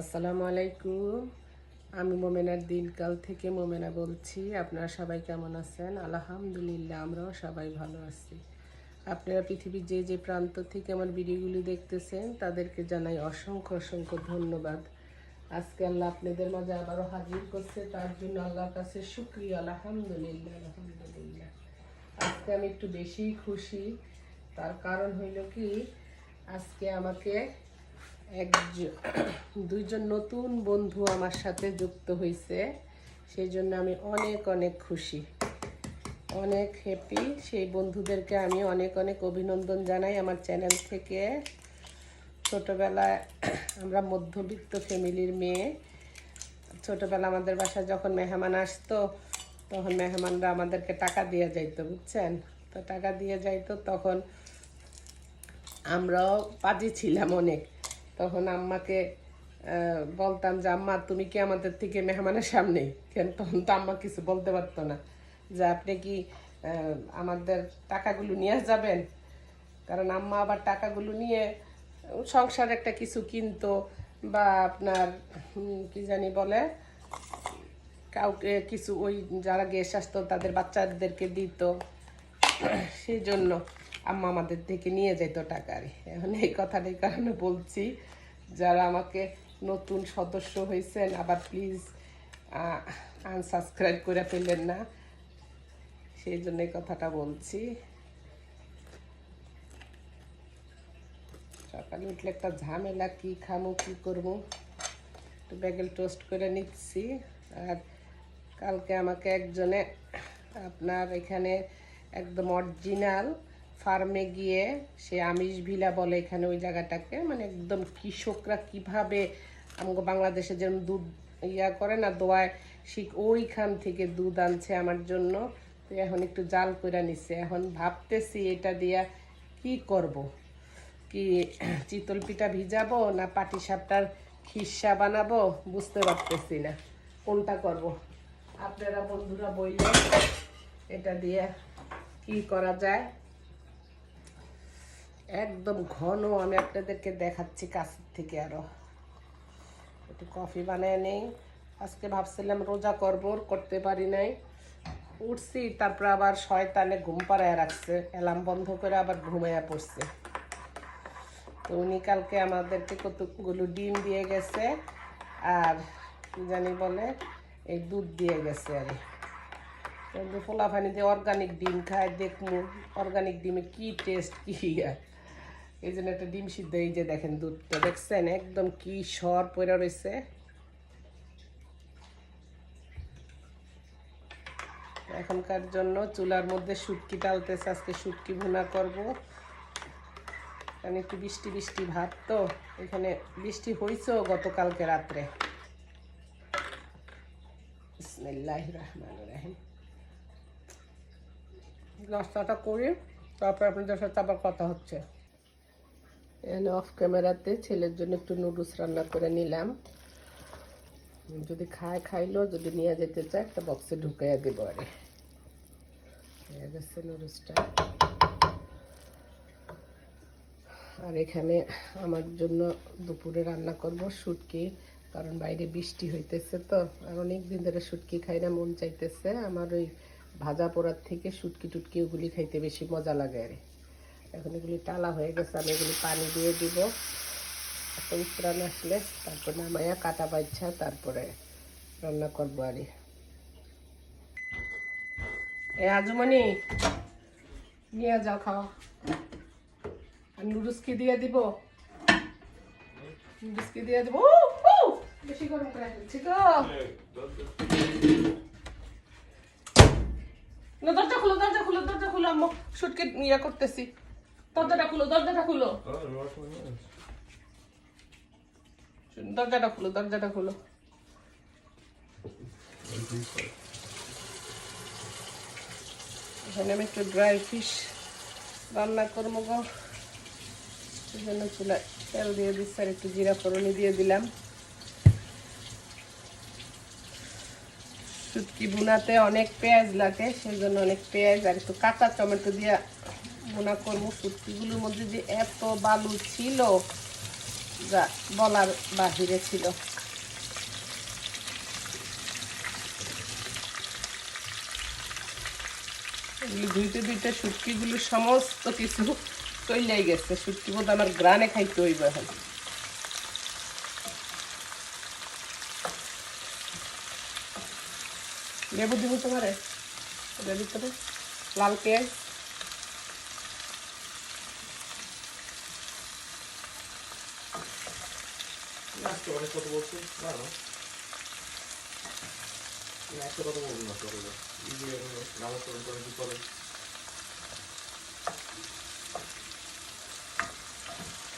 আসসালামু আলাইকুম। আমি মোমেনার দিনকাল থেকে মোমেনা বলছি। আপনারা সবাই কেমন আছেন? আলহামদুলিল্লাহ, আমরাও সবাই ভালো আছি। আপনারা পৃথিবীর যে যে প্রান্ত থেকে আমার ভিডিওগুলি দেখতেছেন, তাদেরকে জানাই অসংখ্য অসংখ্য ধন্যবাদ। আজকে আল্লাহ আপনাদের মাঝে আবারও হাজির করছে, তার জন্য আল্লাহর কাছে শুক্রিয়া। আলহামদুলিল্লাহ আলহামদুলিল্লাহ। আজকে আমি একটু বেশিই খুশি। তার কারণ হইল কি, আজকে আমাকে একজন দুইজন নতুন বন্ধু আমার সাথে যুক্ত হয়েছে সেই জন্য আমি অনেক অনেক খুশি। অনেক হ্যাপি সেই বন্ধুদেরকে আমি অনেক অনেক অভিনন্দন জানাই আমার চ্যানেল থেকে। ছোটোবেলায় আমরা মধ্যবিত্ত ফ্যামিলির মেয়ে। ছোটোবেলা আমাদের বাসায় যখন মেহমান আসতো, তখন মেহমানরা আমাদেরকে টাকা দিয়ে যাইতো, বুঝছেন? তো টাকা দিয়ে যাইতো, তখন আমরাও পাজি ছিলাম অনেক। তখন আম্মাকে বলতাম যে, আম্মা, তুমি কি আমাদের থেকে মেহমানের সামনে? কেন, তখন তো আম্মা কিছু বলতে পারতো না। যে, আপনি কি আমাদের টাকাগুলো নিয়ে যাবেন? কারণ আম্মা আবার টাকাগুলো নিয়ে সংসার একটা কিছু কিনতো বা আপনার কি জানি বলে, কাউকে কিছু ওই যারা গেস্ট আসতো তাদের বাচ্চাদেরকে দিত। সেই জন্য আম্মা আমাদের থেকে নিয়ে যেত টাকা আর এখন এই কথাটাই কারণে বলছি, যারা আমাকে নতুন সদস্য হয়েছেন, আবার প্লিজ আনসাবস্ক্রাইব করে ফেললেন না, সেই জন্য এই কথাটা বলছি। সকালে উঠলে একটা ঝামেলা, কি খামো, কি করব? একটু ব্যাগেল টোস্ট করে নিচ্ছি। আর কালকে আমাকে একজনে, আপনার এখানে একদম অরিজিনাল ফার্মে গিয়ে সে আমিষ ভিলা বলে এখানে ওই জায়গাটাকে মানে একদম কৃষকরা কীভাবে আমাকে বাংলাদেশে যেরকম দুধ ইয়া করে না, দোয়ায় শিখ ওইখান থেকে দুধ আনছে আমার জন্য। তো এখন একটু জাল করে নিচ্ছে এখন ভাবতেছি এটা দিয়া কি করব। কি চিতল পিঠা ভিজাবো না পাটি সাপটার খিসা বানাবো? বুঝতে পারতেছি না। কোনটা করব। আপনারা বন্ধুরা বললে এটা দিয়ে কি করা যায়? একদম ঘন আমি আপনাদেরকে দেখাচ্ছি কাছের থেকে আরও। একটু কফি বানায় নেই। আজকে ভাবছিলাম রোজা করব করতে পারি নাই। উঠছি, তারপর আবার শয়তানে ঘুম পাড়ায় রাখছে। অ্যালার্ম বন্ধ করে আবার ঘুমাইয়া পড়ছে। তো উনি কালকে আমাদেরকে কতগুলো ডিম দিয়ে গেছে, আর কি জানি বলে, এই দুধ দিয়ে গেছে আর। কিন্তু ফোলা পানি দিয়ে অর্গানিক ডিম খায়, দেখমু। অর্গানিক ডিমে কি টেস্ট কি। এই জন্য একটা ডিম সিদ্ধ, এই যে দেখেন দুধটা, দেখছেন? একদম কি সর পড়ে রয়েছে এখনকার জন্য চুলার মধ্যে শুটকি টালতেছে আজকে শুটকি ভুনা করব। কারণ একটু বৃষ্টি বৃষ্টি ভাব তো, এখানে বৃষ্টি হয়েছেও গতকালকে রাত্রে। বিসমিল্লাহ রহমান রাহিম। নাস্তাটা করি, তারপর আপনাদের সাথে আবার কথা হচ্ছে। এখানে অফ ক্যামেরাতে ছেলের জন্য একটু নুডলস রান্না করে নিলাম। যদি খায়, খাইলো, যদি নিয়ে যেতে চায়, একটা বক্সে ঢুকাইয়া দেবো আরে। গেছে নুডলসটা আর এখানে আমার জন্য দুপুরে রান্না করব শুটকি, কারণ বাইরে বৃষ্টি হইতেছে তো, আর অনেক দিন ধরে শুটকি খাই না, মন চাইতেছে। আমার ওই ভাজা পোড়ার থেকে শুটকি টুটকি ওগুলি খাইতে বেশি মজা লাগে আরে। এখন এগুলি টালা হয়ে গেছে, আমি এগুলি পানি দিয়ে দিব। একটা উত্তরাণ আসলে তারপর নামাইয়া কাটা বাচ্চা তারপরে রান্না করব আর এ আজমনি, নিয়ে যাও খাওয়া। আর নুডলস কি দিয়ে দিব? নুডলস কি দিয়ে দিব? বেশি গরম করে ফেলছি তো। দরজা খুলো দরজা খুলো দরজা খুলো, আম্মু। শুটকে ইয়া করতেছি। দরজাটা খুলো দরজাটা খুলো। দরজাটা খুলো দরজাটা খুলো। এখানে আমি একটু ড্রাই ফিশ রান্না করব গো সেই জন্য চুলা তেল দিয়ে দিচ্ছি আর একটু জিরা ফোড়নি দিয়ে দিলাম। শুটকি বুনাতে অনেক পেঁয়াজ লাগে সেই জন্য অনেক পেঁয়াজ আর একটু কাঁচা টমেটো দিয়ে বোনা করব শুটকিগুলোর মধ্যে যে এত বালু ছিল, যা বলার বাহিরে ছিল। এই দুইটা দুইটা শুটকিগুলো সমস্ত কিছু চইলাই গেছে। শুটকি বোধ আমার গ্রানে খাইতে হইব এখন। লেবু দিব তোমারে? এটার ভিতরে লাল পেঁয়াজ? অনেক কথা বলছো? না না। তুমি বলব না যে নামাজ পড়েন কি করেন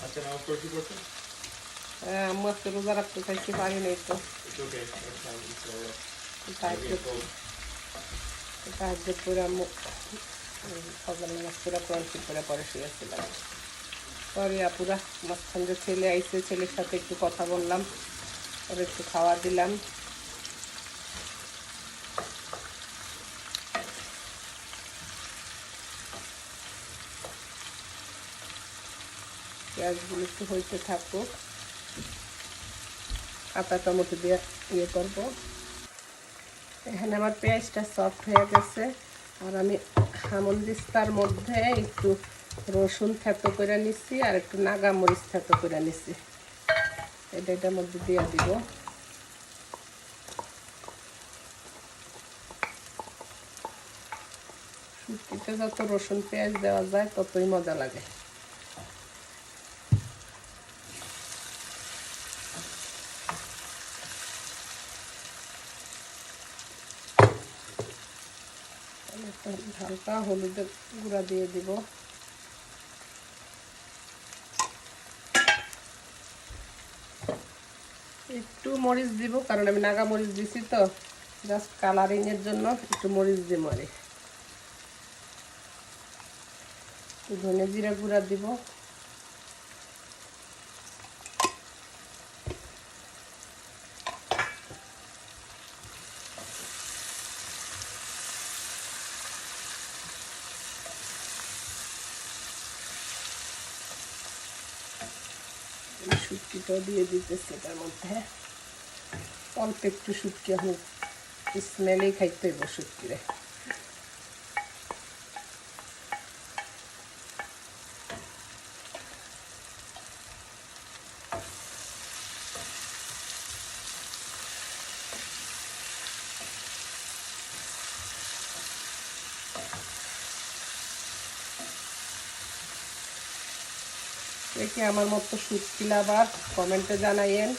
আচ্ছা নামাজ কি হ্যাঁ, আম্মু আজকে রোজা রাখতে চাইতে পারি নাই তো. সাহায্য করে। আম্মু। ফজল নামাজ কোরআন ঠিক করে পরে শুয়েছিলাম সরি আপুরা মাঝখান যে ছেলে আইসে ছেলের সাথে একটু কথা বললাম ওর একটু খাওয়া দিলাম। পেঁয়াজগুলো একটু হইতে থাকুক। কাঁচা টমেটো দিয়ে ইয়ে করব। এখানে আমার পেঁয়াজটা সফট হয়ে গেছে। আর আমি হামল দিস্তার মধ্যে একটু রসুন থেতো করে নিচ্ছি আর একটু নাগা মরিচ থেতো করে নিচ্ছি এটা এটার মধ্যে দিয়ে দিব। শুটকিতে যত রসুন, পেঁয়াজ দেওয়া যায়, ততই মজা লাগে। হালকা হলুদের গুঁড়া দিয়ে দিব। একটু মরিচ দিব, কারণ আমি নাগা মরিচ দিছি তো। জাস্ট কালারিং এর জন্য একটু মরিচ দিব আরে। ধনে জিরা গুঁড়া দিব। শুটকিটাও দিয়ে দিতেছি এটার মধ্যে। অল্প একটু শুটকি এখন স্মেলেই খাইতে হইব শুটকিরে। দেখি আমার মতো শুটকি লাভার, কমেন্টে জানাইয়েন।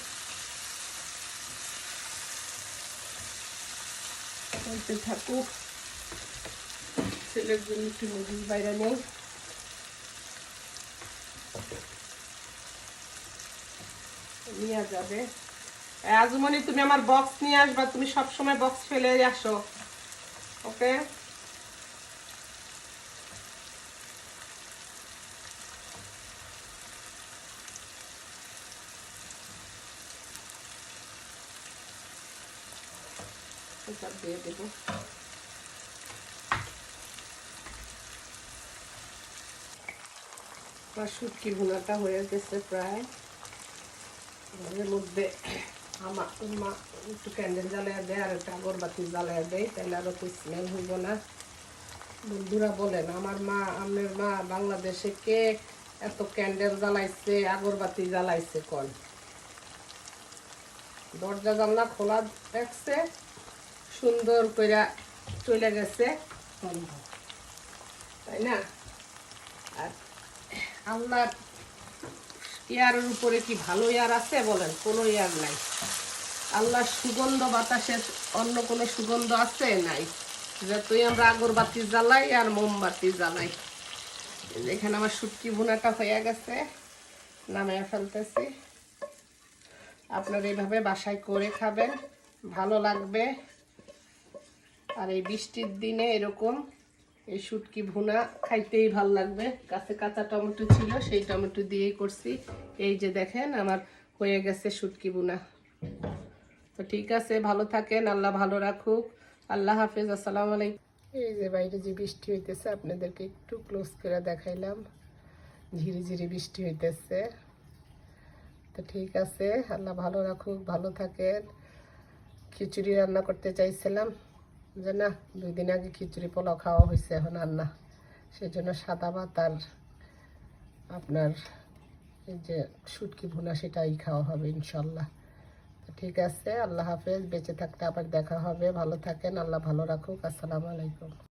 হইতে থাকুক, ছেলের জন্য একটু মুরগির বাইরে নেই। নিয়ে যাবে। আজমনি, তুমি আমার বক্স নিয়ে আসবা, তুমি সব সময় বক্স ফেলে আসো। ওকে এটা দিয়ে দেবো আমার শুটকি ভুনাটা হয়ে গেছে প্রায়। এর মধ্যে আমার মা একটু ক্যান্ডেল জ্বালায় দেয় আর একটা আগরবাতি জ্বালায় দেয় তাহলে আরও তো স্মেল হইব না। বন্ধুরা বলেন, আমার মা আমের মা বাংলাদেশে কে এত ক্যান্ডেল জ্বালাইছে, আগরবাতি জ্বালাইছে কন? দরজা জানলা খোলা দেখছে সুন্দর কইরা চলে গেছে। বন্ধ তাই না? আর আল্লাহর ইয়ারের উপরে কি ভালো ইয়ার আছে বলেন? কোনো ইয়ার নাই। আল্লাহর সুগন্ধ বাতাসের অন্য কোনো সুগন্ধ আছে? নাই। যতই আমরা আগরবাতি জ্বালাই আর মোমবাতি জ্বালাই। এখানে আমার শুটকি ভুনাটা হয়ে গেছে, নামিয়ে ফেলতেছি। আপনারা এইভাবে বাসায় করে খাবেন, ভালো লাগবে। আর এই বৃষ্টির দিনে এরকম এই শুটকি ভুনা খাইতেই ভালো লাগবে। গাছে কাঁচা টমেটো ছিল, সেই টমেটো দিয়েই করছি। এই যে দেখেন আমার হয়ে গেছে শুটকি ভুনা। তো ঠিক আছে, ভালো থাকেন, আল্লাহ ভালো রাখুক। আল্লাহ হাফেজ, আসসালামু আলাইকুম। এই যে বাইরে যে বৃষ্টি হইতেছে, আপনাদেরকে একটু ক্লোজ করে দেখাইলাম। ঝিরি ঝিরি বৃষ্টি হইতেছে। তো ঠিক আছে, আল্লাহ ভালো রাখুক, ভালো থাকেন। খিচুড়ি রান্না করতে চাইছিলাম। যে না দুই দিন আগে খিচুড়ি পোলাও খাওয়া হয়েছে এখন আর না। সেই জন্য সাদা ভাত আর আপনার এই যে শুটকি ভুনা সেটাই খাওয়া হবে ইনশাল্লাহ। ঠিক আছে, আল্লাহ হাফেজ, বেঁচে থাকতে আবার দেখা হবে। ভালো থাকেন, আল্লাহ ভালো রাখুক। আসসালামু আলাইকুম।